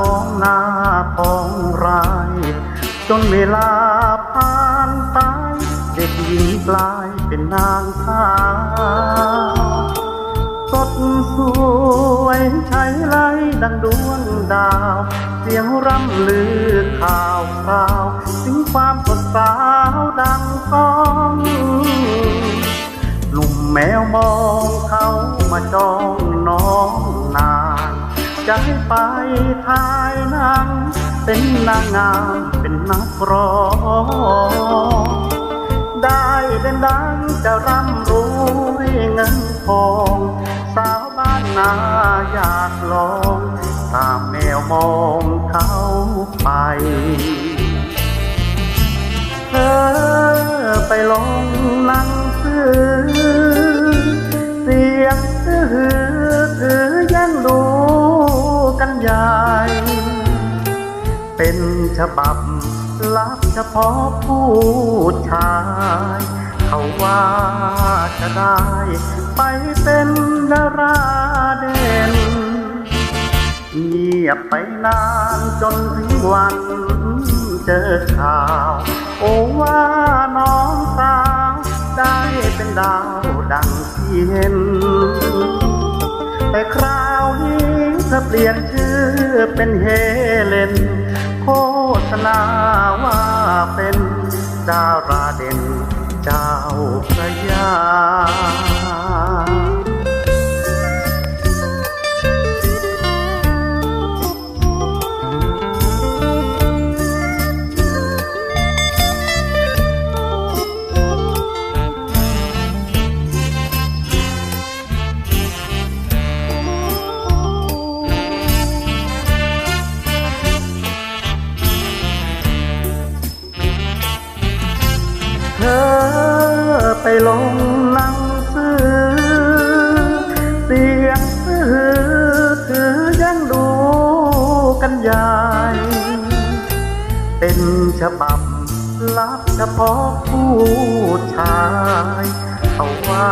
ของนาของไรจนเวลาผ่านไปเด็กหญิงกลายเป็นนางสาวสดสวยใช้ไรดังดวงดาว เสียงร่ำลือข่าวคราวถึงความสดสาวดังก้องหนุ่มแมวมองเขามาจ้อง จะให้ไปถ่ายหนัง เป็นนางงามเป็นนักร้องได้เด่นดังจะร่ำรวยเงินทองสาวบ้านนาอยากลองตามแมวมองเขาไป เธอไปลงหนังสือ ฉบับลับเฉพาะผู้ชาย เขาว่าจะได้ ไปเป็นดาราเด่นเงียบไปนานจนถึงวันเจอข่าว โอ้ว่าน้องสาวได้เป็นดาวดังที่เห็น แต่คราวนี้เธอเปลี่ยนชื่อเป็นเฮเลนโฆ ษณาว่าเป็นดาราเด่นเจ้าพระยา ไปลงหนังสือ เสียงซื้อถือยังดูกันใหญ่เป็นฉบับลับเฉพาะผู้ชายเขาว่า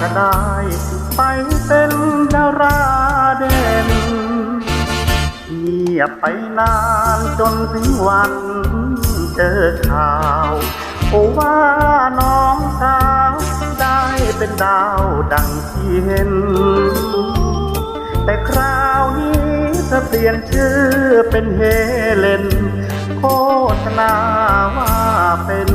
จะได้ ไปเป็นดาราเด่นเงียบไปนานจนถึงวันเจอข่าวโอ้ว่า ดาวดังที่เห็น แต่คราวนี้เธอเปลี่ยนชื่อเป็นเฮเลน โฆษณาว่าเป็น